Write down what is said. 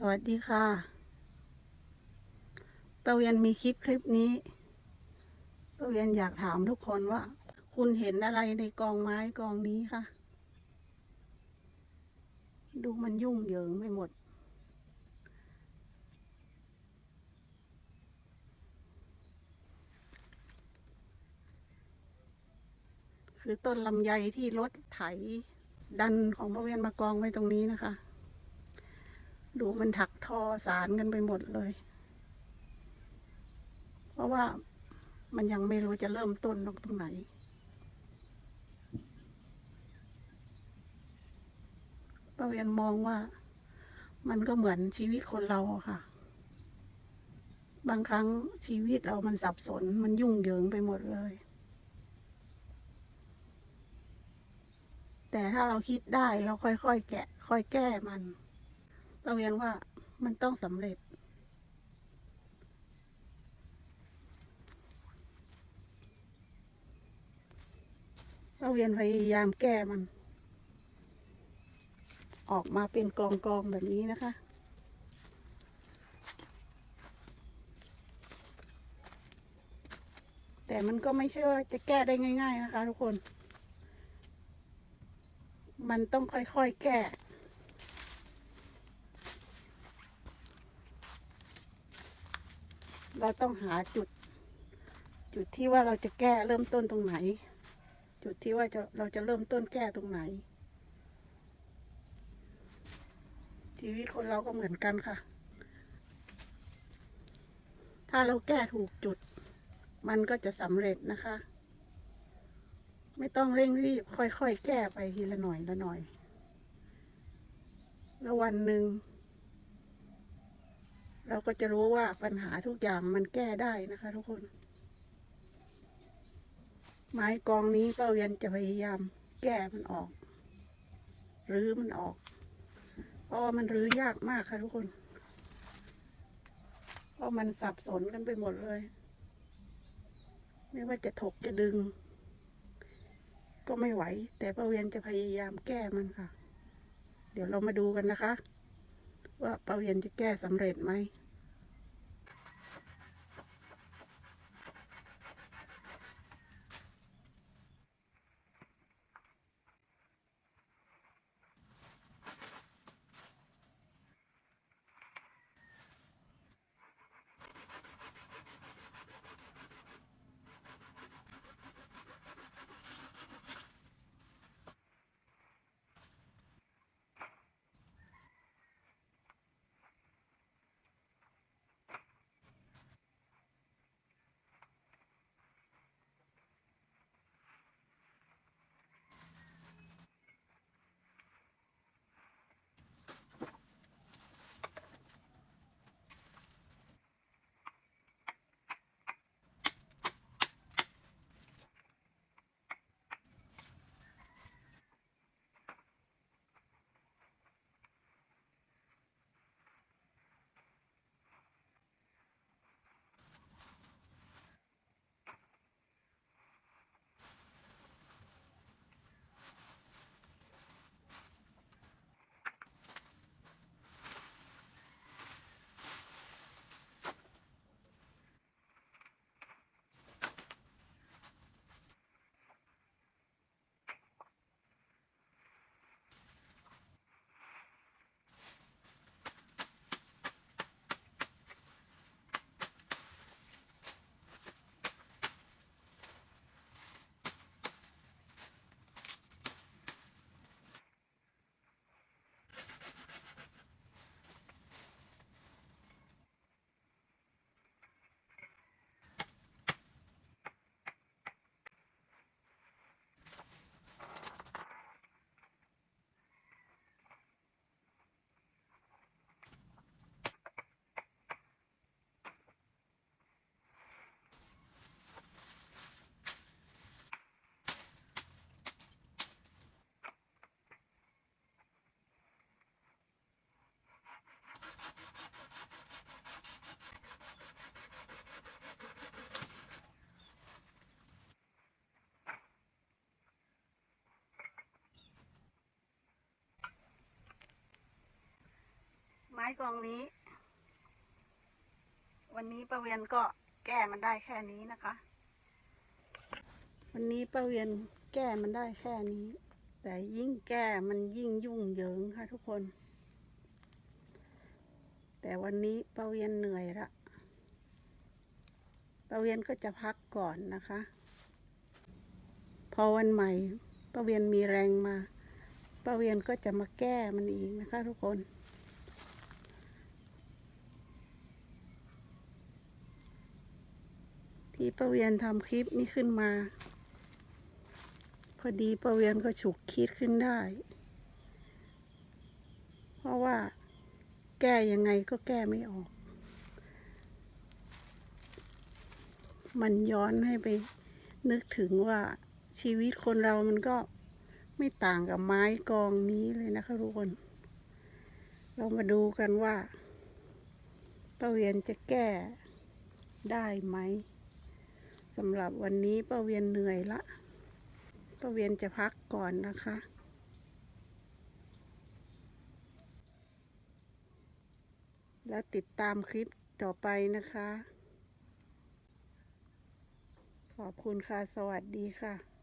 สวัสดีค่ะประเวียนมีคลิปคลิปนี้ประเวียนอยากถามทุกคนว่า คุณเห็นอะไรในกองไม้กองนี้คะดูมันยุ่งเหยิงไปหมด คือต้นลำไยที่รถไถดันของประเวียนมากองไว้ตรงนี้นะคะ ดูมันถักทอสารกันไปหมดเลย เพราะว่ามันยังไม่รู้จะเริ่มต้นตรงไหน ประเวียนมองว่ามันก็เหมือนชีวิตคนเราค่ะ บางครั้งชีวิตเรามันสับสน มันยุ่งเหยิงไปหมดเลย แต่ถ้าเราคิดได้เราค่อยๆแกะ ค่อยแก้มัน เราเรียนว่ามันต้องสำเร็จ เราเรียนพยายามแก้มัน ออกมาเป็นกองกองแบบนี้นะคะ แต่มันก็ไม่ใช่ว่าจะแก้ได้ง่าย ๆ นะคะ ทุกคน มันต้องค่อยๆแก้ เราต้องหาจุด จุดที่ว่าเราจะแก้เริ่มต้นตรงไหน จุดที่ว่าจะเราจะเริ่มต้นแก้ตรงไหน ชีวิตคนเราก็เหมือนกันค่ะ ถ้าเราแก้ถูกจุด มันก็จะสำเร็จนะคะ ไม่ต้องเร่งรีบค่อยๆแก้ไปทีละหน่อยละหน่อย แล้ววันหนึ่ง เราก็จะรู้ว่าปัญหาทุกอย่างมันแก้ได้นะคะ ทุกคน ไม้กองนี้ป้าเวียนจะพยายาม แก้มันออกรื้อมันออก เพราะว่ามันรื้อยากมากค่ะทุกคน เพราะมันสับสนกันไปหมดเลย ไม่ว่าจะถกจะดึง ก็ไม่ไหว แต่ป้าเวียนจะพยายามแก้มันค่ะ เดี๋ยวเรามาดูกันนะคะ ว่าปาเวียนจะแก้สำเร็จไหม กองนี้ วันนี้ป้าเวียนก็แก้มันได้แค่นี้นะคะ วันนี้ป้าเวียนแก้มันได้แค่นี้ แต่ยิ่งแก้มันยิ่งยุ่งเหยิงค่ะทุกคน แต่วันนี้ป้าเวียนเหนื่อยละป้าเวียนก็จะพักก่อนนะคะ พอวันใหม่ป้าเวียนมีแรงมาป้าเวียนก็จะมาแก้มันอีกนะคะทุกคน ที่ป้าเวียนทำคลิปนี้ขึ้นมา พอดีป้าเวียนก็ฉุกคิดขึ้นได้ เพราะว่าแก้ยังไงก็แก้ไม่ออก มันย้อนให้ไปนึกถึงว่าชีวิตคนเรามันก็ไม่ต่างกับไม้กองนี้เลยนะคะทุกคน เรามาดูกันว่าป้าเวียนจะแก้ได้ไหม สำหรับวันนี้ป้าเวียนเหนื่อยละป้าเวียนจะพักก่อนนะคะแล้วติดตามคลิปต่อไปนะคะ ขอบคุณค่ะ สวัสดีค่ะ